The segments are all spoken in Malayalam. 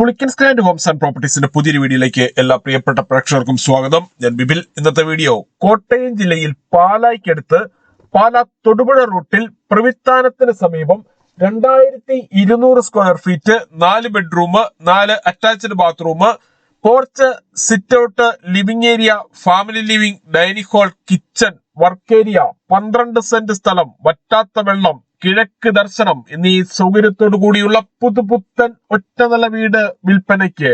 പുളിക്കൻ സ്റ്റാൻഡ് ഹോംസ് ആൻഡ് പ്രോപ്പർട്ടീസിന്റെ പുതിയൊരു വീഡിയോയിലേക്ക് എല്ലാ പ്രിയപ്പെട്ട പ്രേക്ഷകർക്കും സ്വാഗതം. ഞാൻ ബിബിൽ ഇന്നത്തെ വീഡിയോ കോട്ടയം ജില്ലയിൽ പാലായ്ക്കടുത്ത് പാല തൊടുപുഴ റൂട്ടിൽ പ്രവിത്താനത്തിന് സമീപം രണ്ടായിരത്തി ഇരുന്നൂറ് സ്ക്വയർ ഫീറ്റ് നാല് ബെഡ്റൂം നാല് attached bathroom porch sit out living area family living dining hall kitchen work area പന്ത്രണ്ട് സെന്റ് സ്ഥലം വറ്റാത്ത വെള്ളം കിഴക്ക് ദർശനം എന്നീ സൗകര്യത്തോടു കൂടിയുള്ള പുതുപുത്തൻ ഒറ്റ നില വീട് വിൽപ്പനയ്ക്ക്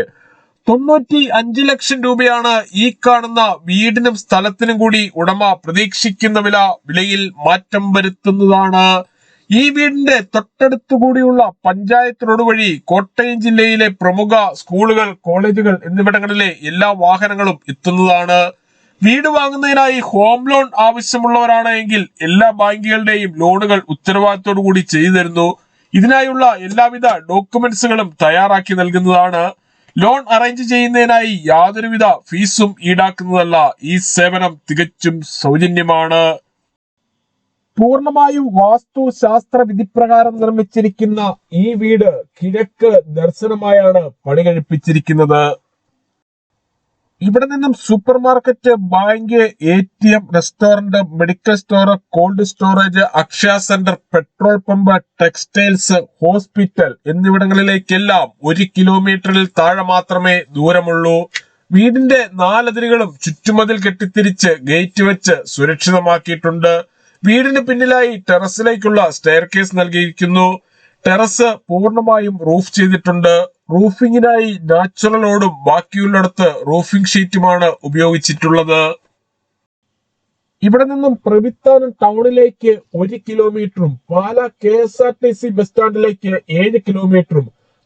തൊണ്ണൂറ്റി അഞ്ച് ലക്ഷം രൂപയാണ് ഈ കാണുന്ന വീടിനും സ്ഥലത്തിനും കൂടി ഉടമ പ്രതീക്ഷിക്കുന്ന വില വിലയിൽ മാറ്റം വരുത്തുന്നതാണ്. ഈ വീടിന്റെ തൊട്ടടുത്തു കൂടിയുള്ള പഞ്ചായത്ത് റോഡ് വഴി കോട്ടയം ജില്ലയിലെ പ്രമുഖ സ്കൂളുകൾ കോളേജുകൾ എന്നിവിടങ്ങളിലെ എല്ലാ വാഹനങ്ങളും എത്തുന്നതാണ്. വീട് വാങ്ങുന്നതിനായി ഹോം ലോൺ ആവശ്യമുള്ളവരാണ് എങ്കിൽ എല്ലാ ബാങ്കുകളുടെയും ലോണുകൾ ഉത്തരവാദിത്തോടു കൂടി ചെയ്തു തരുന്നു. ഇതിനായുള്ള എല്ലാവിധ ഡോക്യുമെന്റ്സുകളും തയ്യാറാക്കി നൽകുന്നതാണ്. ലോൺ അറേഞ്ച് ചെയ്യുന്നതിനായി യാതൊരുവിധ ഫീസും ഈടാക്കുന്നതല്ല ഈ സേവനം തികച്ചും സൗജന്യമാണ്. പൂർണമായും വാസ്തു ശാസ്ത്ര വിധിപ്രകാരം നിർമ്മിച്ചിരിക്കുന്ന ഈ വീട് കിഴക്ക് ദർശനമായാണ് പണി കഴിപ്പിച്ചിരിക്കുന്നത് ഇവിടെ നിന്നും supermarket bank A T M restaurant medical store cold storage Akshaya centre petrol pump textiles hospital എന്നിവിടങ്ങളിലേക്കെല്ലാം ഒരു കിലോമീറ്ററിൽ താഴെ മാത്രമേ ദൂരമുള്ളൂ. വീടിന്റെ നാലതിരുകളും ചുറ്റുമതിൽ കെട്ടിത്തിരിച്ച് ഗേറ്റ് വെച്ച് സുരക്ഷിതമാക്കിയിട്ടുണ്ട്. വീടിന് പിന്നിലായി ടെറസിലേക്കുള്ള സ്റ്റെയർ കേസ് നൽകിയിരിക്കുന്നു. ടെറസ് പൂർണമായും റൂഫ് ചെയ്തിട്ടുണ്ട്. റൂഫിങ്ങിനായി നാച്ചുറൽ ഓടും ബാക്കിയുള്ളിടത്ത് റൂഫിംഗ് ഷീറ്റുമാണ് ഉപയോഗിച്ചിട്ടുള്ളത്. ഇവിടെ നിന്നും പ്രവിത്താനം ടൗണിലേക്ക് ഒരു കിലോമീറ്ററും Pala K S R T C bus സ്റ്റാൻഡിലേക്ക് ഏഴ് കിലോമീറ്ററും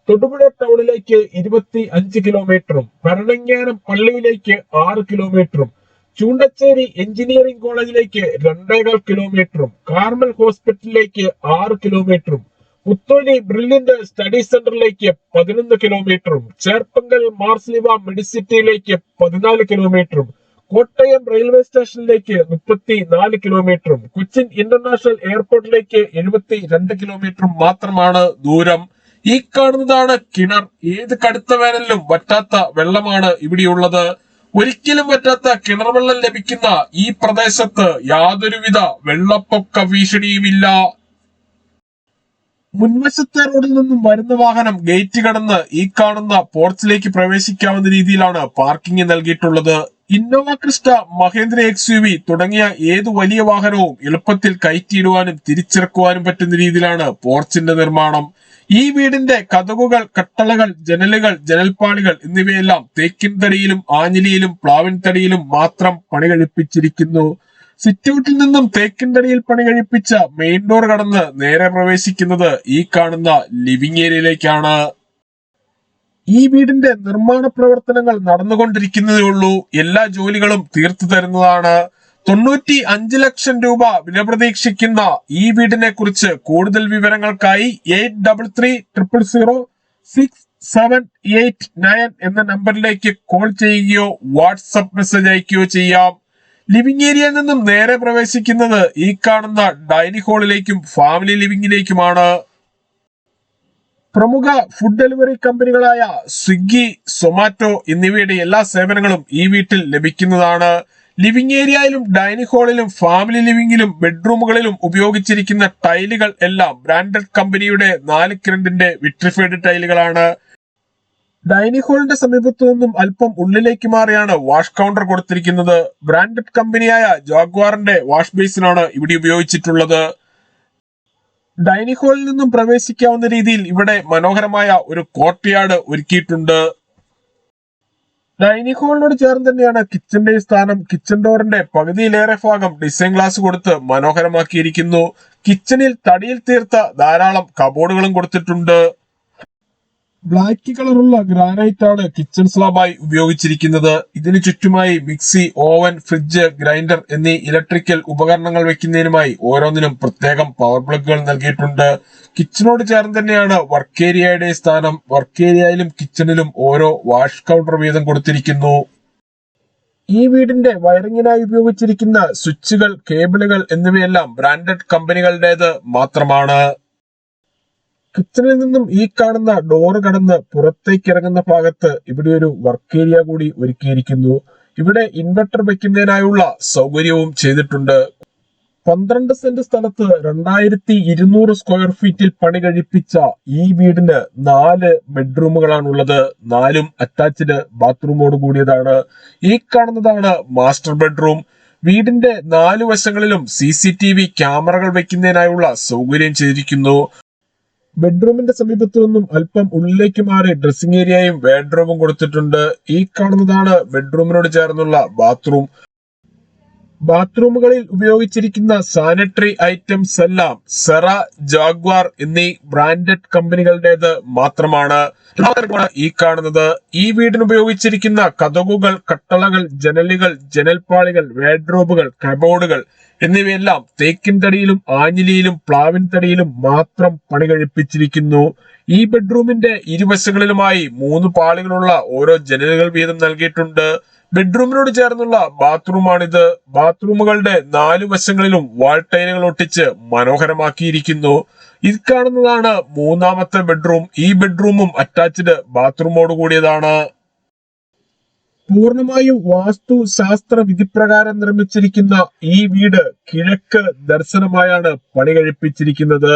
തൊടുപുഴ ടൗണിലേക്ക് ഇരുപത്തി അഞ്ച് കിലോമീറ്ററും ഭരണങ്ങാനം പള്ളിയിലേക്ക് ആറ് കിലോമീറ്ററും ചൂണ്ടച്ചേരി എഞ്ചിനീയറിംഗ് കോളേജിലേക്ക് രണ്ടേകാൽ കിലോമീറ്ററും കാർമൽ ഹോസ്പിറ്റലിലേക്ക് ആറ് കിലോമീറ്ററും പുത്തോലി ബ്രില്യന്റ് സ്റ്റഡി സെന്ററിലേക്ക് പതിനൊന്ന് കിലോമീറ്ററും ചേർപ്പങ്കൽ മാർസ്ലിവ മെഡിസിറ്റിയിലേക്ക് പതിനാല് കിലോമീറ്ററും കോട്ടയം റെയിൽവേ സ്റ്റേഷനിലേക്ക് മുപ്പത്തി നാല് കിലോമീറ്ററും കൊച്ചിൻ ഇന്റർനാഷണൽ എയർപോർട്ടിലേക്ക് എഴുപത്തി രണ്ട് കിലോമീറ്ററും മാത്രമാണ് ദൂരം. ഈ കാണുന്നതാണ് കിണർ. ഏത് കടുത്ത വേനലിലും വറ്റാത്ത വെള്ളമാണ് ഇവിടെയുള്ളത്. ഒരിക്കലും പറ്റാത്ത കിണർ വെള്ളം ലഭിക്കുന്ന ഈ പ്രദേശത്ത് യാതൊരുവിധ വെള്ളപ്പൊക്ക ഭീഷണിയുമില്ല. മുൻവശത്തെ റോഡിൽ നിന്നും വരുന്ന വാഹനം ഗേറ്റ് കടന്ന് ഈ കാണുന്ന പോർച്ചിലേക്ക് പ്രവേശിക്കാവുന്ന രീതിയിലാണ് പാർക്കിംഗ് നൽകിയിട്ടുള്ളത്. Innova Crysta Mahindra X U V തുടങ്ങിയ ഏത് വലിയ വാഹനവും എളുപ്പത്തിൽ കയറ്റിയിടുവാനും തിരിച്ചിറക്കുവാനും പറ്റുന്ന രീതിയിലാണ് പോർച്ചിന്റെ നിർമ്മാണം. ഈ വീടിന്റെ കതകുകൾ കട്ടളകൾ ജനലുകൾ ജനൽപ്പാളികൾ എന്നിവയെല്ലാം തേക്കിൻ തടിയിലും ആഞ്ഞിലിയിലും പ്ലാവിൻ തടിയിലും മാത്രം പണി കഴിപ്പിച്ചിരിക്കുന്നു സിറ്റൗട്ടിൽ നിന്നും തേക്കിൻ തടിയിൽ പണി കഴിപ്പിച്ച മെയിൻ ഡോർ കടന്ന് നേരെ പ്രവേശിക്കുന്നത് ഈ കാണുന്ന ലിവിംഗ് ഏരിയയിലേക്കാണ്. ഈ വീടിന്റെ നിർമ്മാണ പ്രവർത്തനങ്ങൾ നടന്നുകൊണ്ടിരിക്കുന്നതേ ഉള്ളൂ. എല്ലാ ജോലികളും തീർത്തു തരുന്നതാണ്. തൊണ്ണൂറ്റി അഞ്ച് ലക്ഷം രൂപ വില പ്രതീക്ഷിക്കുന്ന ഈ വീടിനെ കുറിച്ച് കൂടുതൽ വിവരങ്ങൾക്കായി eight double three triple zero six seven eight nine എന്ന നമ്പറിലേക്ക് കോൾ ചെയ്യുകയോ വാട്സപ്പ് മെസ്സേജ് അയക്കുകയോ ചെയ്യാം. ലിവിംഗ് ഏരിയയിൽ നിന്നും നേരെ പ്രവേശിക്കുന്നത് ഈ കാണുന്ന ഡൈനിങ് ഹാളിലേക്കും ഫാമിലി ലിവിംഗിലേക്കുമാണ്. പ്രമുഖ ഫുഡ് ഡെലിവറി കമ്പനികളായ സ്വിഗ്ഗി സൊമാറ്റോ എന്നിവയുടെ എല്ലാ സേവനങ്ങളും ഈ വീട്ടിൽ ലഭിക്കുന്നതാണ്. ലിവിംഗ് ഏരിയയിലും ഡൈനിങ് ഹാളിലും ഫാമിലി ലിവിംഗിലും ബെഡ്റൂമുകളിലും ഉപയോഗിച്ചിരിക്കുന്ന ടൈലുകൾ എല്ലാം ബ്രാൻഡഡ് കമ്പനിയുടെ നാല് ക്രണ്ടിന്റെ വിട്രിഫൈഡ് ടൈലുകളാണ്. ഡൈനിങ് ഹോളിന്റെ സമീപത്തു നിന്നും അല്പം ഉള്ളിലേക്ക് മാറിയാണ് വാഷ് കൗണ്ടർ കൊടുത്തിരിക്കുന്നത്. ബ്രാൻഡഡ് കമ്പനിയായ ജോഗ്വാറിന്റെ വാഷ് ബേസിനാണ് ഇവിടെ ഉപയോഗിച്ചിട്ടുള്ളത്. ഡൈനിങ് ഹോളിൽ നിന്നും പ്രവേശിക്കാവുന്ന രീതിയിൽ ഇവിടെ മനോഹരമായ ഒരു കോർട്ട്യാർഡ് ഒരുക്കിയിട്ടുണ്ട്. ഡൈനിങ് ഹാളിനോട് ചേർന്ന് തന്നെയാണ് കിച്ചന്റെ സ്ഥാനം കിച്ചൺ ഡോറിന്റെ പകുതിയിലേറെ ഭാഗം ഡിസൈൻ ഗ്ലാസ് കൊടുത്ത് മനോഹരമാക്കിയിരിക്കുന്നു. കിച്ചണിൽ തടിയിൽ തീർത്ത ധാരാളം കബോർഡുകളും കൊടുത്തിട്ടുണ്ട്. ബ്ലാക്ക് കളറുള്ള ഗ്രാനൈറ്റ് ആണ് കിച്ചൺ സ്ലാബായി ഉപയോഗിച്ചിരിക്കുന്നത്. ഇതിനു ചുറ്റുമായി മിക്സി ഓവൻ ഫ്രിഡ്ജ് ഗ്രൈൻഡർ എന്നീ ഇലക്ട്രിക്കൽ ഉപകരണങ്ങൾ വെക്കുന്നതിനുമായി ഓരോന്നിനും പ്രത്യേകം പവർ പ്ലഗുകൾ നൽകിയിട്ടുണ്ട്. കിച്ചണോട് ചേർന്ന് തന്നെയാണ് വർക്ക് ഏരിയയുടെ സ്ഥാനം. വർക്ക് ഏരിയയിലും കിച്ചണിലും ഓരോ വാഷ് കൗണ്ടർ വീതം കൊടുത്തിരിക്കുന്നു. ഈ വീടിന്റെ വയറിങ്ങിനായി ഉപയോഗിച്ചിരിക്കുന്ന സ്വിച്ചുകൾ കേബിളുകൾ എന്നിവയെല്ലാം ബ്രാൻഡഡ് കമ്പനികളുടേത് മാത്രമാണ്. കിച്ചണിൽ നിന്നും ഈ കാണുന്ന ഡോറ് കടന്ന് പുറത്തേക്ക് ഇറങ്ങുന്ന ഭാഗത്ത് ഇവിടെ ഒരു വർക്ക് ഏരിയ കൂടി ഒരുക്കിയിരിക്കുന്നു. ഇവിടെ ഇൻവെർട്ടർ വെക്കുന്നതിനായുള്ള സൗകര്യവും ചെയ്തിട്ടുണ്ട്. പന്ത്രണ്ട് സെന്റ് സ്ഥലത്ത് രണ്ടായിരത്തി ഇരുന്നൂറ് സ്ക്വയർ ഫീറ്റിൽ പണി കഴിപ്പിച്ച ഈ വീടിന് നാല് ബെഡ്റൂമുകളാണുള്ളത് നാലും അറ്റാച്ച്ഡ് ബാത്റൂമോട് കൂടിയതാണ്. ഈ കാണുന്നതാണ് മാസ്റ്റർ ബെഡ്റൂം വീടിന്റെ നാലു വശങ്ങളിലും സി സി ടി വി ക്യാമറകൾ വെക്കുന്നതിനായുള്ള സൗകര്യം ചെയ്തിരിക്കുന്നു. ബെഡ്റൂമിന്റെ സമീപത്തു നിന്നും അല്പം ഉള്ളിലേക്ക് മാറി ഡ്രസ്സിംഗ് ഏരിയയും ബെഡ്റൂമും കൊടുത്തിട്ടുണ്ട്. ഈ കാണുന്നതാണ് ബെഡ്റൂമിനോട് ചേർന്നുള്ള ബാത്റൂം. ബാത്റൂമുകളിൽ ഉപയോഗിച്ചിരിക്കുന്ന സാനിറ്ററി ഐറ്റംസ് എല്ലാം സെറ ജാഗ്വാർ എന്നീ ബ്രാൻഡഡ് കമ്പനികളുടേത് മാത്രമാണ്. ഈ കാണുന്നത്. ഈ വീടിന് ഉപയോഗിച്ചിരിക്കുന്ന കതകുകൾ കട്ടളകൾ ജനലുകൾ ജനൽപ്പാളികൾ വേഡ്രോബുകൾ കബോർഡുകൾ എന്നിവയെല്ലാം തേക്കിൻ തടിയിലും ആഞ്ഞിലിയിലും പ്ലാവിൻ തടിയിലും മാത്രം പണി കഴിപ്പിച്ചിരിക്കുന്നു ഈ ബെഡ്റൂമിന്റെ ഇരുവശങ്ങളിലുമായി മൂന്ന് പാളികളുള്ള ഓരോ ജനലുകൾ വീതം നൽകിയിട്ടുണ്ട്. ബെഡ്റൂമിനോട് ചേർന്നുള്ള ബാത്റൂമാണിത്. ബാത്റൂമുകളുടെ നാലു വശങ്ങളിലും വാൾ ടൈലുകൾ ഒട്ടിച്ച് മനോഹരമാക്കിയിരിക്കുന്നു. ഇത് കാണുന്നതാണ് മൂന്നാമത്തെ ബെഡ്റൂം. ഈ ബെഡ്റൂമും അറ്റാച്ച്ഡ് ബാത്റൂമോട് കൂടിയതാണ്. പൂർണമായും വാസ്തു ശാസ്ത്ര വിധിപ്രകാരം നിർമ്മിച്ചിരിക്കുന്ന ഈ വീട് കിഴക്ക് ദർശനമായാണ് പണി കഴിപ്പിച്ചിരിക്കുന്നത്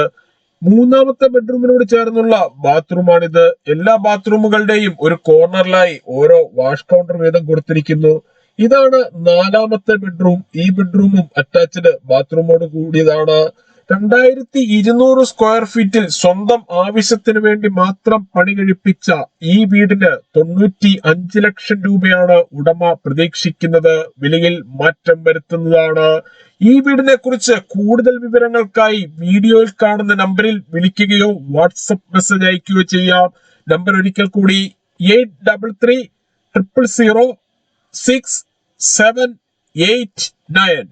മൂന്നാമത്തെ ബെഡ്റൂമിനോട് ചേർന്നുള്ള ബാത്റൂമാണിത്. എല്ലാ ബാത്റൂമുകളുടെയും ഒരു കോർണറിലായി ഓരോ വാഷ് കൗണ്ടർ വീതം കൊടുത്തിരിക്കുന്നു. ഇതാണ് നാലാമത്തെ ബെഡ്റൂം ഈ ബെഡ്റൂമും അറ്റാച്ച്ഡ് ബാത്റൂമോട് കൂടിയതാണ്. രണ്ടായിരത്തി ഇരുന്നൂറ് സ്ക്വയർ ഫീറ്റിൽ സ്വന്തം ആവശ്യത്തിന് വേണ്ടി മാത്രം പണി കഴിപ്പിച്ച ഈ വീടിന് തൊണ്ണൂറ്റി അഞ്ച് ലക്ഷം രൂപയാണ് ഉടമ പ്രതീക്ഷിക്കുന്നത്. വിലയിൽ മാറ്റം വരുത്തുന്നതാണ്. ഈ വീടിനെ കുറിച്ച് കൂടുതൽ വിവരങ്ങൾക്കായി വീഡിയോയിൽ കാണുന്ന നമ്പറിൽ വിളിക്കുകയോ വാട്സപ്പ് മെസ്സേജ് അയക്കുകയോ ചെയ്യാം. നമ്പർ ഒരിക്കൽ കൂടി eight double three triple zero six seven eight nine.